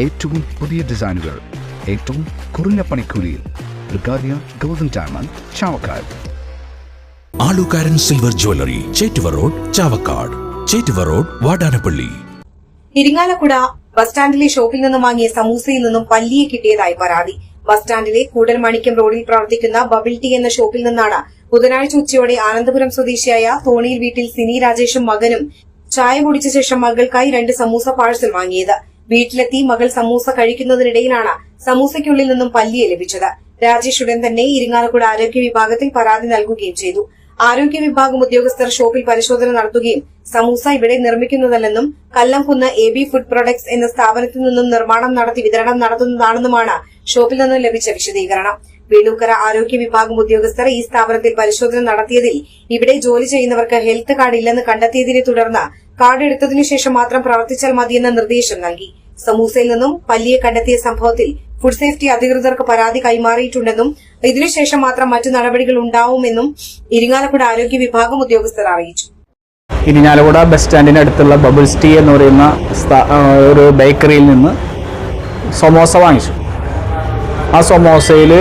ഏറ്റവും പുതിയ ഡിസൈനുകൾ ഏറ്റവും കുറഞ്ഞ പണിക്കൂലിയിൽ ബ്രിഗാദിയ golden diamond Chavakkad. Alukkaran silver jewellery Chettuva road Chavakkad. Chettuva road Vadanappally. Irinjalakuda bus സ്റ്റാൻഡിലെ ഷോപ്പിൽ നിന്നും വാങ്ങിയ സമൂസയിൽ നിന്നും പല്ലിയെ കിട്ടിയതായി പരാതി. ബസ് സ്റ്റാൻഡിലെ കൂടൽ കൂടൽമാണിക്യം റോഡിൽ പ്രവർത്തിക്കുന്ന ബബിൾ ടീ എന്ന ഷോപ്പിൽ നിന്നാണ് ബുധനാഴ്ച ഉച്ചയോടെ ആനന്ദപുരം സ്വദേശിയായ തോണിയിൽ വീട്ടിൽ സിനി രാജേഷും മകനും ചായ കുടിച്ച ശേഷം മകൾക്കായി രണ്ട് സമൂസ പാഴ്സൽ വാങ്ങിയത്. വീട്ടിലെത്തി മകൾ സമൂസ കഴിക്കുന്നതിനിടയിലാണ് സമൂസയ്ക്കുള്ളിൽ നിന്നും പല്ലിയെ ലഭിച്ചത്. രാജേഷ് ഉടൻ തന്നെ ഇരിങ്ങാലക്കുട ആരോഗ്യ വിഭാഗത്തിൽ പരാതി നൽകുകയും ചെയ്തു. ആരോഗ്യ വിഭാഗം ഉദ്യോഗസ്ഥർ ഷോപ്പിൽ പരിശോധന നടത്തുകയും സമൂസ ഇവിടെ നിർമ്മിക്കുന്നതല്ലെന്നും Kallamkunnu A B food products എന്ന സ്ഥാപനത്തിൽ നിന്നും നിർമ്മാണം നടത്തി വിതരണം നടത്തുന്നതാണെന്നുമാണ് ഷോപ്പിൽ നിന്നും ലഭിച്ച വിശദീകരണം. വേണൂക്കര ആരോഗ്യ വിഭാഗം ഉദ്യോഗസ്ഥർ ഈ സ്ഥാപനത്തിൽ പരിശോധന നടത്തിയതിൽ ഇവിടെ ജോലി ചെയ്യുന്നവർക്ക് ഹെൽത്ത് കാർഡ് ഇല്ലെന്ന് കണ്ടെത്തിയതിനെ തുടർന്ന് കാർഡ് എടുത്തതിനു ശേഷം മാത്രം പ്രവർത്തിച്ചാൽ മതിയെന്ന നിർദ്ദേശം നൽകി. സമൂസയിൽ നിന്നും പല്ലിയെ കണ്ടെത്തിയ സംഭവത്തിൽ ഫുഡ് സേഫ്റ്റി അധികൃതർക്ക് പരാതി കൈമാറിയിട്ടുണ്ടെന്നും ഇതിനുശേഷം മാത്രം മറ്റു നടപടികൾ ഉണ്ടാവുമെന്നും ഇരിങ്ങാലക്കുട ആരോഗ്യ വിഭാഗം ഉദ്യോഗസ്ഥർ അറിയിച്ചു. ഇരിങ്ങാലക്കുട ബസ് സ്റ്റാൻഡിന് അടുത്തുള്ള ബബിൾസ് ടീ എന്ന് പറയുന്ന ഒരു ബേക്കറിയിൽ നിന്ന് സമോസ വാങ്ങിച്ചു. ആ സമോസയിൽ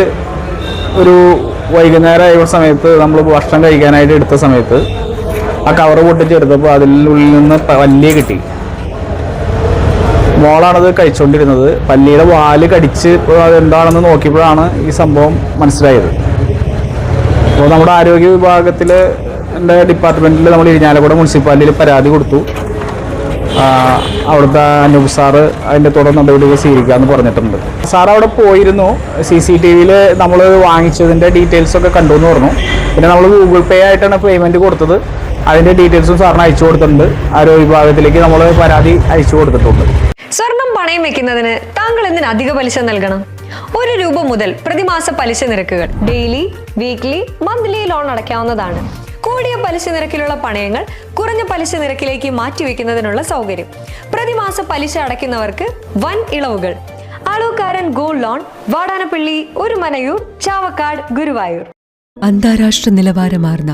ഒരു വൈകുന്നേരം ആയ സമയത്ത് നമ്മൾ ഭക്ഷണം കഴിക്കാനായിട്ട് എടുത്ത സമയത്ത് ആ കവർ പൊട്ടിച്ചെടുത്തപ്പോൾ അതിനുള്ളിൽ നിന്ന് പല്ലിയെ കിട്ടി. മോളാണത് കഴിച്ചുകൊണ്ടിരുന്നത് പല്ലിയുടെ വാൽ കടിച്ച് അതെന്താണെന്ന് നോക്കിയപ്പോഴാണ് ഈ സംഭവം മനസ്സിലായത്. അപ്പോൾ നമ്മുടെ ആരോഗ്യ വിഭാഗത്തിൽ എന്റെ ഡിപ്പാർട്ട്മെന്റിൽ നമ്മൾ ഇരിഞ്ഞാലക്കുട മുനിസിപ്പാലിറ്റിയിൽ പരാതി കൊടുത്തു. അവിടുത്തെ അനൂപ് സാറ് അതിന്റെ തുടർ നടപടികൾ സ്വീകരിക്കാമെന്ന് പറഞ്ഞിട്ടുണ്ട്. സാർ അവിടെ പോയിരുന്നു. സി സി ടി വിയിൽ നമ്മൾ വാങ്ങിച്ചതിന്റെ ഡീറ്റെയിൽസൊക്കെ കണ്ടു എന്ന് പറഞ്ഞു. പിന്നെ നമ്മൾ ഗൂഗിൾ പേ ആയിട്ടാണ് പേയ്മെന്റ് കൊടുത്തത്. അതിന്റെ ഡീറ്റെയിൽസും സാറിന് അയച്ചു കൊടുത്തിട്ടുണ്ട്. ആരോഗ്യ വിഭാഗത്തിലേക്ക് നമ്മൾ പരാതി അയച്ചു കൊടുത്തിട്ടുണ്ട്. സ്വർണം പണയം വെക്കുന്നതിന് താങ്കൾ എന്തിന് അധിക പലിശ നൽകണം? ഒരു രൂപ മുതൽ പ്രതിമാസ പലിശ നിരക്കുകൾ ഡെയിലി വീക്ക്ലി മന്ത്ലി ലോൺ അടയ്ക്കാവുന്നതാണ്. കൂടിയ പലിശ നിരക്കിലുള്ള പണയങ്ങൾ കുറഞ്ഞ പലിശ നിരക്കിലേക്ക് മാറ്റിവെക്കുന്നതിനുള്ള സൗകര്യം. പ്രതിമാസ പലിശ അടയ്ക്കുന്നവർക്ക് വൻ ഇളവുകൾ. ആളൂക്കാരൻ ഗോൾഡ് ലോൺ വാടാനപ്പള്ളി ഒരു മനയൂർ ചാവക്കാട് ഗുരുവായൂർ. അന്താരാഷ്ട്ര നിലവാരമാർന്ന